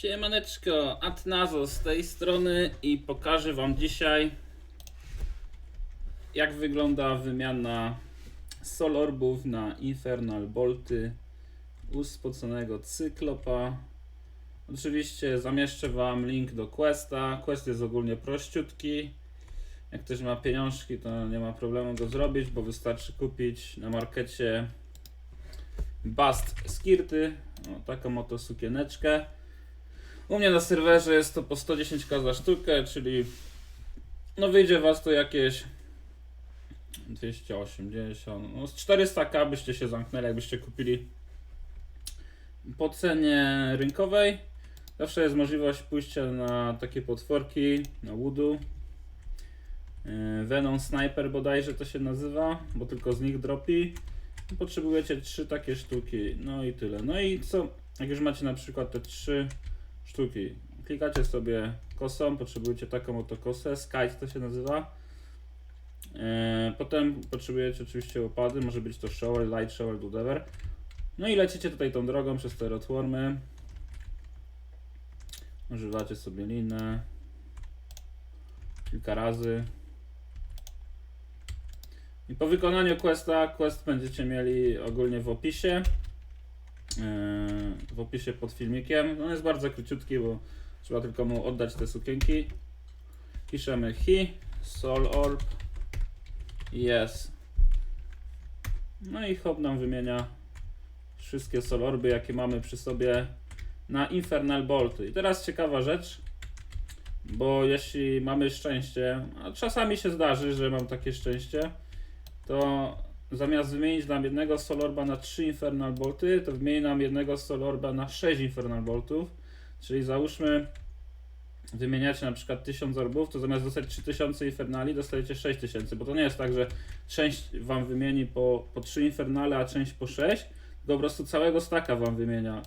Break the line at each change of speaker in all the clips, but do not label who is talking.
Siemaneczko, Atnazo z tej strony i pokażę Wam dzisiaj jak wygląda wymiana Sol Orbów na Infernal Bolty u spoconego Cyklopa. Oczywiście zamieszczę Wam link do Questa. Quest jest ogólnie prościutki. Jak ktoś ma pieniążki, to nie ma problemu go zrobić, bo wystarczy kupić na markecie Bast Skirty. O, taką oto sukieneczkę. U mnie na serwerze jest to po 110k za sztukę, czyli no wyjdzie was to jakieś 280, no z 400k byście się zamknęli, jakbyście kupili po cenie rynkowej. Zawsze jest możliwość pójścia na takie potworki, na Woodu. Yy, Venom Sniper bodajże to się nazywa, bo tylko z nich dropi. Potrzebujecie trzy takie sztuki, no i tyle. No i co, jak już macie na przykład te trzy sztuki, klikacie sobie kosą, potrzebujecie taką oto kosę, Skype to się nazywa. Eee, Potem potrzebujecie oczywiście opady, może być to shower, light shower, whatever. No i lecicie tutaj tą drogą przez te rotwormy. Używacie sobie linę kilka razy. I po wykonaniu questa, quest będziecie mieli ogólnie w opisie. Yy, W opisie pod filmikiem. On jest bardzo króciutki, bo trzeba tylko mu oddać te sukienki. Piszemy he, sol orb, yes. No i hop nam wymienia wszystkie sol orby, jakie mamy przy sobie na Infernal Bolty. I teraz ciekawa rzecz, bo jeśli mamy szczęście, a czasami się zdarzy, że mam takie szczęście, to zamiast wymienić nam jednego Solorba na 3 Infernal Bolty, to wymieni nam jednego Solorba na 6 Infernal Boltów. Czyli załóżmy, wymieniacie na przykład 1000 orbów, to zamiast dostać 3000 Infernali, dostajecie 6000, bo to nie jest tak, że część wam wymieni po, po 3 Infernale, a część po 6, tylko po prostu całego staka wam wymienia.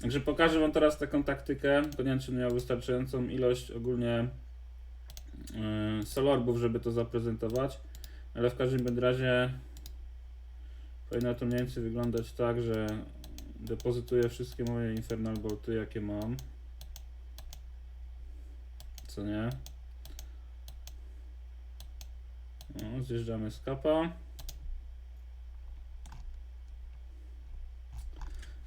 Także pokażę wam teraz taką taktykę, to nie wiem, czy miał wystarczającą ilość ogólnie yy, Solorbów, żeby to zaprezentować. Ale w każdym razie powinno to mniej więcej wyglądać tak, że depozytuję wszystkie moje Infernal Bolty, jakie mam. Co nie? No, zjeżdżamy z kapa.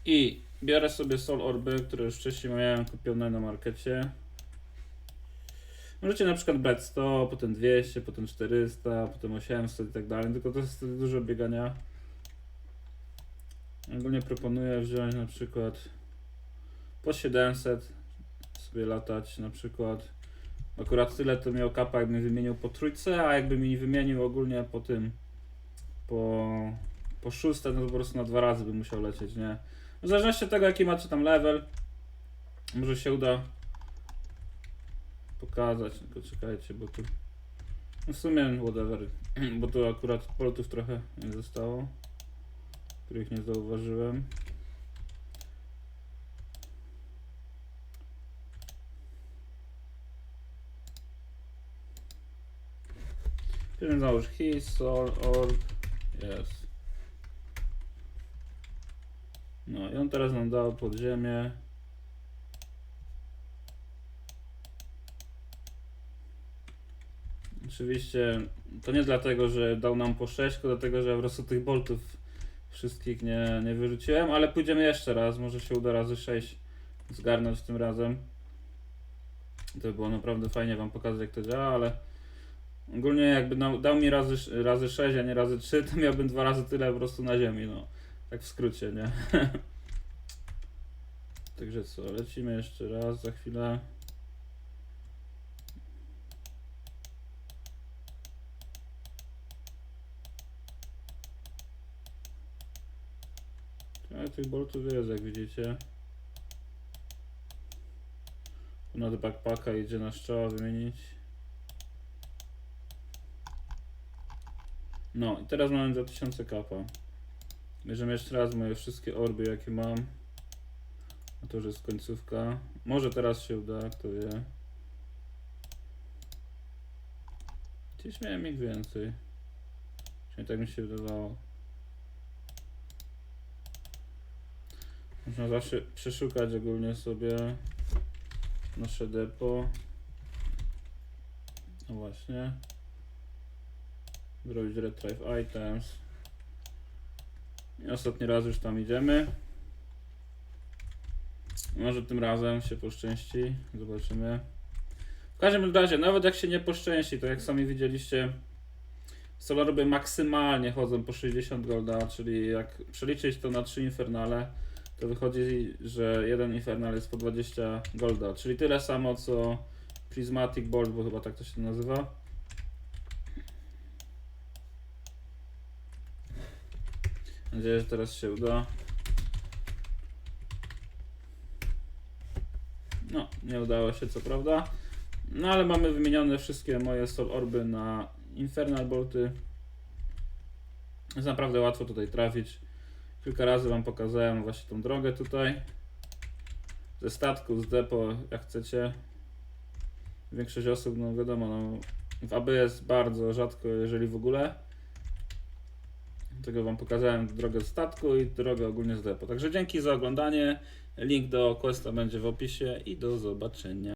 I biorę sobie Sol Orby, które już wcześniej miałem kupione na markecie. Możecie na przykład brać 100, potem 200, potem 400, potem 800 i tak dalej, tylko to jest dużo biegania. Ogólnie proponuję wziąć na przykład po 700 sobie latać na przykład. Akurat tyle to miał kapa, jakbym wymienił po trójce, a jakby mi wymienił ogólnie po tym po, po szóste, no to po prostu na dwa razy bym musiał lecieć, nie? W zależności od tego jaki macie tam level, może się uda pokazać, tylko czekajcie, bo tu no w sumie whatever, bo tu akurat poltów trochę nie zostało, których nie zauważyłem. Pierwszy załóż his, sol, orb, jest. No i on teraz nam dał pod ziemię. Oczywiście to nie dlatego, że dał nam po 6, tylko dlatego, że po prostu tych boltów wszystkich nie, nie wyrzuciłem, ale pójdziemy jeszcze raz, może się uda razy 6 zgarnąć tym razem. To by było naprawdę fajnie wam pokazać jak to działa, ale ogólnie jakby dał, dał mi razy, razy 6, a nie razy 3, to miałbym dwa razy tyle po prostu na ziemi, no. Tak w skrócie, nie? Także co, lecimy jeszcze raz za chwilę. Ale tych boltów jest, jak widzicie. Ponad backpacka idzie na szczała wymienić. No i teraz mamy 2000 kapa. Bierzemy jeszcze raz moje wszystkie orby jakie mam. A to już jest końcówka. Może teraz się uda, kto wie. Gdzieś miałem ich więcej. Przynajmniej tak mi się wydawało. Można zawsze przeszukać ogólnie sobie nasze depo. No właśnie. Zrobić retrieve items. I ostatni raz już tam idziemy. Może tym razem się poszczęści. Zobaczymy. W każdym razie, nawet jak się nie poszczęści, to jak sami widzieliście, Solaruby maksymalnie chodzą po 60 golda, czyli jak przeliczyć to na 3 infernale, to wychodzi, że jeden infernal jest po 20 golda, czyli tyle samo co Prismatic Bolt, bo chyba tak to się nazywa. Mam nadzieję, że teraz się uda. No, nie udało się co prawda. No ale mamy wymienione wszystkie moje Soul Orby na Infernal Bolty. Jest naprawdę łatwo tutaj trafić. Kilka razy Wam pokazałem właśnie tą drogę tutaj. Ze statku, z depo, jak chcecie. Większość osób, no wiadomo, no, w AB jest bardzo rzadko, jeżeli w ogóle. Dlatego Wam pokazałem drogę z statku i drogę ogólnie z depo. Także dzięki za oglądanie. Link do questa będzie w opisie i do zobaczenia.